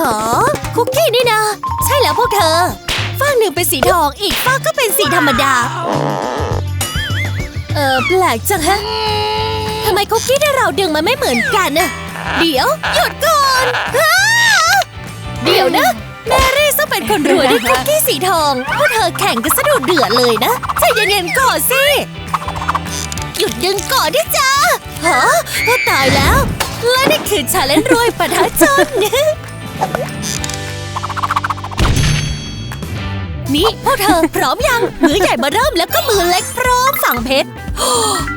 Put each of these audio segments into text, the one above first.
หอคุกกี้นี่นะ ใช่แล้วพวกเธอฝ้างหนึ่งเป็นสีทองอีกฝ้างก็เป็นสีธรรมดา เออแปลกจังฮะทำไมคุกกี้ที่เราดึงมันไม่เหมือนกันน่ะเดี๋ยว หยุดก่อนเดี๋ยวนะแมรี่ซึ่งเป็นคนรวยด้วยคุกกี้สีทองพวกเธอแข่งกันสะดุดเดือดเลยนะใจเย็นๆก่อนสิหยุดดึงก่อนดิจ้าฮะก็ตายแล้ว และนี่คือชาเลนจ์รวยปะทะจนนี่ นี่พวกเธอพร้อมยัง มือใหญ่มาเริ่มแล้วก็มือเล็กพร้อมฝั่งเพชร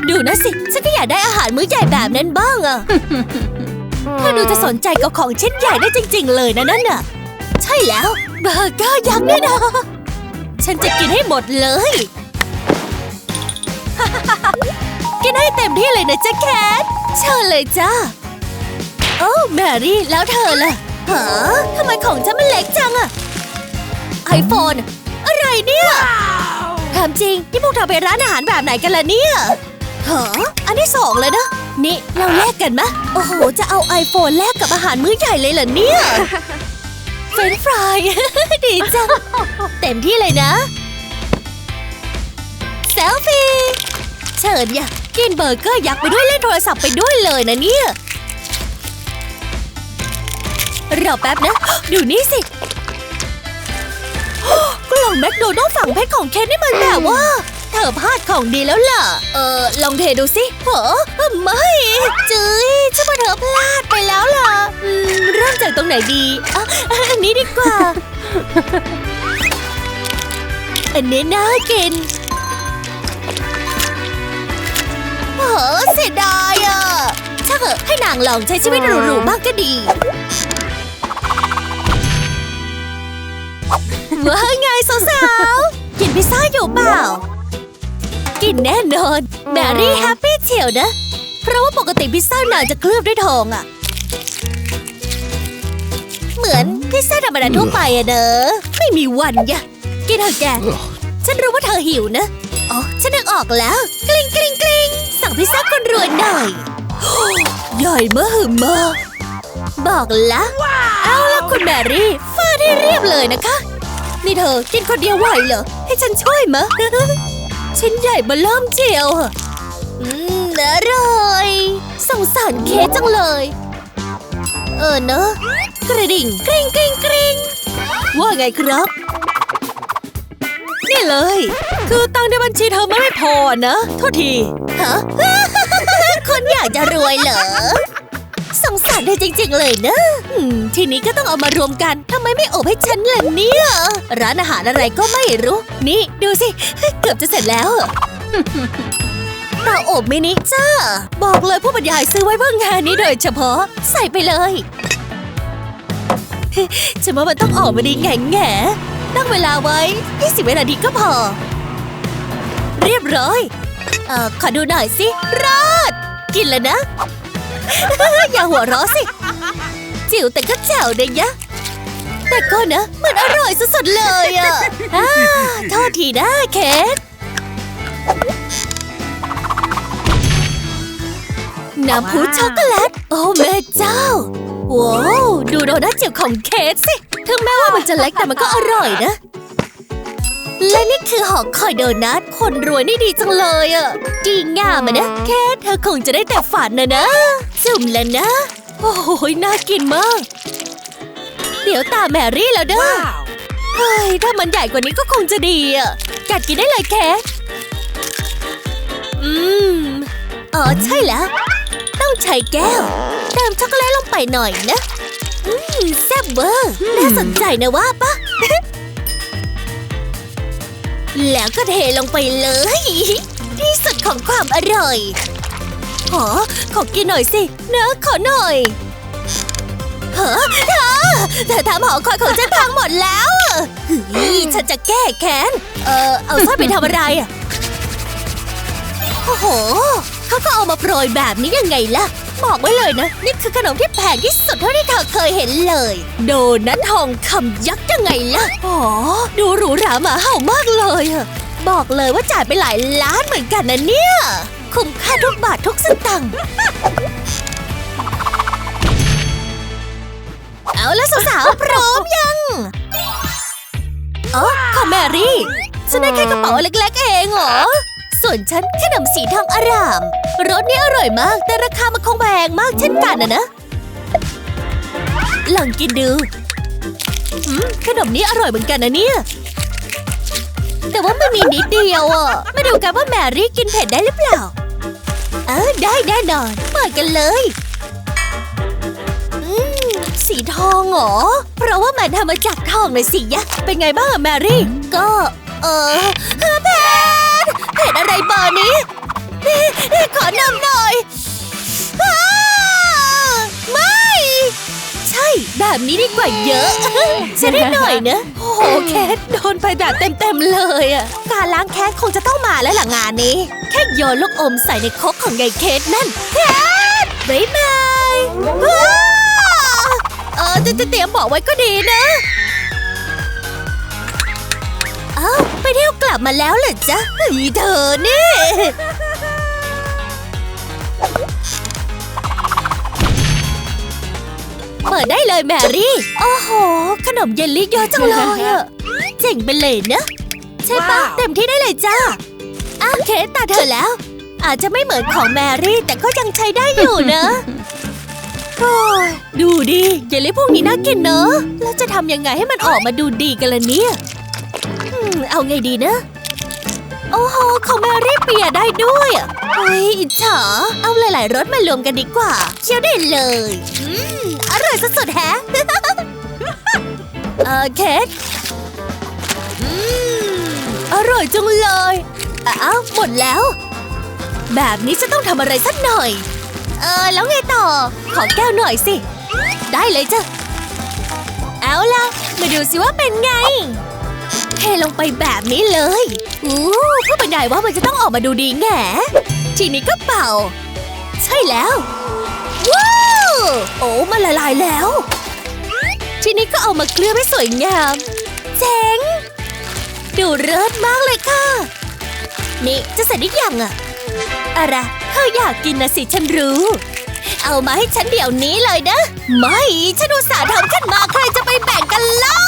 ดูนะสิ ฉันก็อยากได้อาหารมื้อใหญ่แบบนั้นบ้างอะเธอดูจะสนใจกับของชิ้นใหญ่ได้จริง ๆ เลยนะนั่นน่ะ ใช่แล้วเบอร์เกอร์ยักษ์เนี่ยนะฉันจะกินให้หมดเลย กินให้เต็มที่เลยนะจ๊ะแคทเชิญเลยจ้า โอ้แมรี่แล้วเธอล่ะ ฮะทำไมของฉันมันเล็กจังอะไอโฟน อะไรเนี่ยถามจริงที่พวกเธอไปร้านอาหารแบบไหนกันล่ะเนี่ยฮะอันที่สองเลยนะ นี่เราแลกกันมะ โอ้โห จะเอาไอโฟนแลกกับอาหารมื้อใหญ่เลยเหรอเนี่ย เฟรนช์ฟราย ดีจัง เต็มที่เลยนะ เซลฟี่ เชิญอย่ากินเบอร์เกอร์ยักษ์ไปด้วยเล่นโทรศัพท์ไปด้วยเลยนะเนี่ย รอแป๊บนะ ดูนี่สิ กล่องแมคโดนัลฝั่งเพชรของเคนนี่มันแบบว่า เธอพลาดของดีแล้วล่ะ เออลองเทดูสิเหไม่จื้ยฉันว่าเธอพลาดไปแล้วล่ะเริ่มจากตรงไหนดีอะอันนี้ดีกว่า อันนี้น่ากินโอ้เสียดายอะช่างเถอะให้นางลองใช้ชีวิตหรูๆบ้างก็ดี ว่าไงสาวๆ กินพิซซ่าอยู่เปล่า กินแน่นอนแมรี่แฮปปี้เชียวนะ เพราะว่าปกติพิซซ่านางจะเคลือบด้วยทองอะเหมือนพิซซ่าธรรมดาทั่วไปอะเนอะไม่มีวันยะ กินเถอะแก ฉันรู้ว่าเธอหิวนะ อ๋อ ฉันนึกออกแล้ว กลิ้งกลิ้งกลิ้งสั่งพิซซ่าคนรวยหน่อยใหญ่มากหึมาก บอกละเอาละคุณแมรี่ฟาดให้เรียบเลยนะคะ นี่เธอกินคนเดียวไหวเหรอ ให้ฉันช่วยมะชิ้นใหญ่เบอเริ่มเจียวอะอืมอร่อยสงสารเคสจังเลย เออเนอะกระดิ่งกริ๊งกริ๊งกริ๊งว่าไงครับ นี่เลย คือตังค์ในบัญชีเธอไม่พอนะ โทษทีฮะคนอยากจะรวยเหรอ สงสารเธอจริง ๆ เลยนะอืมทีนี้ก็ต้องเอามารวมกันทำไมไม่อบให้ฉันล่ะเนี่ย ร้านอาหารอะไรก็ไม่รู้ นี่ดูสิ เกือบจะเสร็จแล้วเตาอบมินิจ้า บอกเลยผู้บรรยายซื้อไว้เพื่องานนี้โดยเฉพาะใส่ไปเลยฉันว่ามันต้องออกมาดีแง่แง่ตั้งเวลาไว้ 20วินาทีก็พอ เรียบร้อย เอ่อ ขอดูหน่อยสิรอด กินแล้วนะ อย่าหัวเราะสิ จิ๋วแต่ก็แจ๋วเลยยะ แต่ก็นะ มันอร่อยสุดๆเลยอะอ่าโทษทีนะเคทน้ำพุช็อกโกแลต โอ้แม่เจ้า ว้าวดูโดนัทจิ๋วของเคทสิ ถึงแม้ว่ามันจะเล็กแต่มันก็อร่อยนะ และนี่คือหอคอยโดนัท คนรวยนี่ดีจังเลยอะ ดีงามอะนะแค่เธอคงจะได้แต่ฝันนะนะ จุ่มแล้วนะ โอ้โหน่ากินมาก เดี๋ยวตามแมรี่แล้วเด้อ เฮ้ย ถ้ามันใหญ่กว่านี้ก็คงจะดีอะ กัดกินได้เลยแคทอืม อ๋อใช่แล้ว ต้องใช้แก้ว เติมช็อกโกแลตลงไปหน่อยนะ อืม แซ่บเวอร์ น่าสนใจนะว่าปะ แล้วก็เทลงไปเลย ที่สุดของความอร่อย ขอขอกินหน่อยสิเนอะขอหน่อยเฮ้อเธอเธอทำหอคอยของฉันพังหมดแล้วเฮ้ยฉันจะแก้แค้น เออเอาสร้อยไปทำอะไรอะ โอ้โห เขาก็เอามาโปรยแบบนี้ยังไงล่ะ บอกไว้เลยนะ นี่คือขนมที่แพงที่สุดเท่าที่เธอเคยเห็นเลย โดนัททองคำยักษ์ยังไงล่ะ อ๋อ ดูหรูหราหมาเห่ามากเลยอะบอกเลยว่าจ่ายไปหลายล้านเหมือนกันนะเนี่ย คุ้มค่าทุกบาททุกสตางค์ เอาแล้วสาวๆพร้อมยังอ๋อขอแมรี่ฉันได้แค่กระเป๋าเล็กๆเองเหรอ ส่วนฉันขนมสีทองอร่าม รสนี้อร่อยมาก แต่ราคามันคงแพงมากเช่นกันนะนะ ลองกินดูอืมขนมนี้อร่อยเหมือนกันนะเนี่ย แต่ว่ามันมีนิดเดียวอะ มาดูกันว่าแมรี่กินเผ็ดได้หรือเปล่า เออได้แน่นอน เปิดกันเลยสีทองเหรอ เพราะว่ามันทำมาจากทองเลยสิยะ เป็นไงบ้างแมรี่ ก็ เออเผ็ดเผ็ดอะไรเบอร์นี้นี่นี่ขอนำหน่อยอไม่ ใช่แบบนี้ดีกว่าเยอะจะได้หน่อยนะโอ้ โหเคสโดนไปแบบเต็มๆเลยอะ การล้างแค้นคงจะต้องมาแล้วล่ะงานนี้ แค่โยนลูกอมใส่ในคกของยายเคสนั่นเคสบ๊ายบายเออจะจะเตรียมบอกไว้ก็ดีนะ เอ้าไปเที่ยวกลับมาแล้วเหรอจ๊ะเฮ้ยเธอนี่ เปิดได้เลยแมรี่ โอ้โห ขนมเยลลี่เยอะจังเลยอะเจ๋งไปเลยนะใช่ปะว้าวเต็มที่ได้เลยจ้าอ้าวเคสตาเธอแล้ว อาจจะไม่เหมือนของแมรี่ แต่ก็ยังใช้ได้อยู่นะโอ้ยดูดิเยลลี่พวกนี้น่ากินเนอะแล้วจะทำยังไงให้มันออกมาดูดีกันล่ะเนี่ยอืมเอาไงดีนะ โอ้โหของแมรี่เปียได้ด้วยอะ เฮ้ยอิจฉาเอาหลาย ๆรสมารวมกันดีกว่าเคี้ยวได้เลย อืม อร่อยสุดๆแฮะ เออเคทอืม อร่อยจังเลยอ้าวหมดแล้ว แบบนี้จะต้องทำอะไรสักหน่อย เออ แล้วไงต่อ ขอแก้วหน่อยสิ ได้เลยจ้ะ เอาล่ะ มาดูสิว่าเป็นไง เทลงไปแบบนี้เลย อู้ผู้บรรยายว่ามันจะต้องออกมาดูดีแง่ ทีนี้ก็เป่า ใช่แล้ว ว้าว โอ้มันละลายแล้ว ทีนี้ก็เอามาเกลือให้สวยงาม เจ๋ง ดูเลิศมากเลยค่ะ นี่จะเสร็จหรือยังอะอะไรเธออยากกินนะสิฉันรู้ เอามาให้ฉันเดี๋ยวนี้เลยนะ ไม่ฉันอุตส่าห์ทำขึ้นมาใครจะไปแบ่งกันเล่า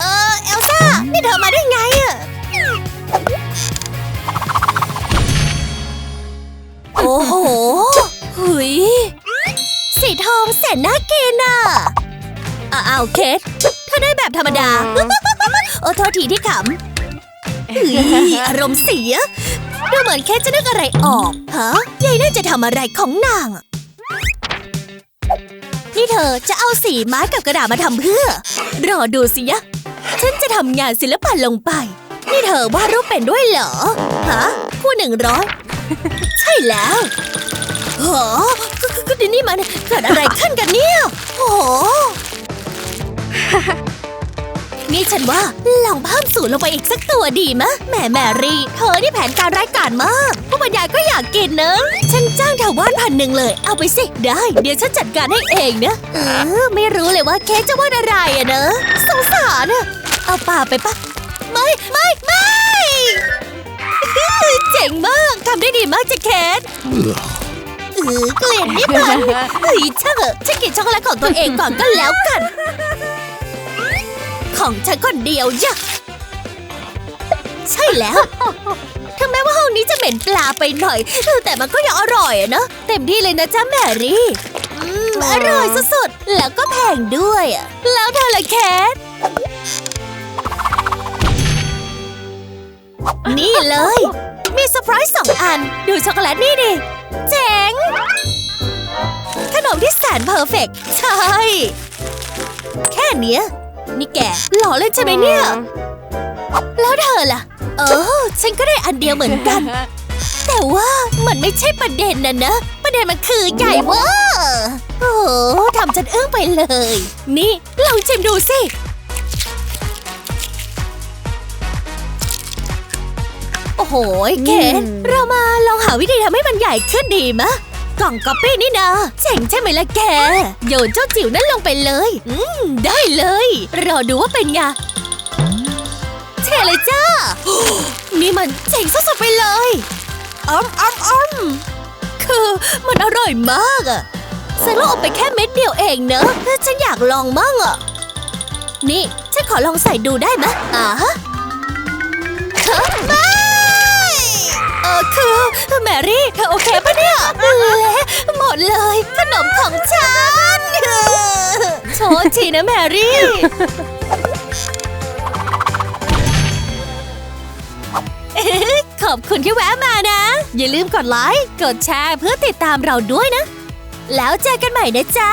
เออเอลซ่า นี่เธอมาได้าวเคทเธอได้แบบธรรมดา โอ้โทษทีที่ขำเฮ้ยอารมณ์เสียดูเหมือนแค่จะนึกอะไรออกฮะยายน่าจะทำอะไรของนางนี่เธอจะเอาสีไม้กับกระดาษมาทำเพื่อ รอดูสิยะ ฉันจะทำงานศิลปะลงไป นี่เธอวาดรูปเป็นด้วยเหรอ ฮะคู่หนึ่งร้อยใช่แล้วโหก็ก็ก็นี่มันเกิดอะไรขึ้นกันเนี่ยโอ้โห นี่ฉันว่าลองเพิ่มสูตรลงไปอีกสักตัวดีมะแหม่แมรี่ เธอนี่แผนการร้ายกาจมาก ผู้บรรยายก็อยากกินนะฉันจ้างเธอวาดพันหนึ่งเลย เอาไปสิ ได้ เดี๋ยวฉันจัดการให้เองนะ เออ ไม่รู้เลยว่าเค้กจะวาดอะไรอะเนอะสงสารอะเอาป่าไปปะไม่ไม่ไม่เจ๋งมากทำได้ดีมากจ้ะเคทเออกลิ่นนี่มันเฮ้ยช่างเถอะฉันกินช็อกโกแลตของตัวเองก่อนก็แล้วกัน ของฉันคนเดียวจ้ะใช่แล้วถึงแม้ว่าห้องนี้จะเหม็นปลาไปหน่อย แต่มันก็ยังอร่อยอะนะเต็มที่เลยนะจ๊ะแมรี่อืมอร่อยสุดๆ แล้วก็แพงด้วยอะแล้วเธอละแคท นี่เลย มีเซอร์ไพรส์สองอัน ดูช็อกโกแลตนี่ดิ เจ๋ง ขนมที่แสนเพอร์เฟกต์ใช่ แค่เนี้ย นี่แกหล่อเล่นใช่ไหมเนี่ย แล้วเธอล่ะ เออ ฉันก็ได้อันเดียวเหมือนกัน แต่ว่ามันไม่ใช่ประเด็นนะนะ ประเด็นมันคือใหญ่เวอร์โอ้โหทำฉันอึ้งไปเลย นี่ลองชิมดูสิโอ้โหเกดเรามาลองหาวิธีทำให้มันใหญ่ขึ้นดีมะ กล่องก๊อปปี้นี่นะเจ๋งใช่ไหมล่ะแก โยนเจ้าจิ๋วนั่นลงไปเลย อืม ได้เลย รอดูว่าเป็นไงเทเลยจ้า นี่มันเจ๋งสุดๆไปเลยอ้อมอ้อมอ้อมคือมันอร่อยมากอะซื้อลูกอมไปแค่เม็ดเดียวเองเนอะฉันอยากลองมั่งอะนี่ ฉันขอลองใส่ดูได้ไหมอ่าฮะฮะไม่เออคือแมรี่เธอโอเคปะเนี่ย ดเลย ขนมของฉันโทษทีนะแมรี่ ขอบคุณที่แวะมานะ อย่าลืมกดไลค์ กดแชร์เพื่อติดตามเราด้วยนะ แล้วเจอกันใหม่นะจ๊ะ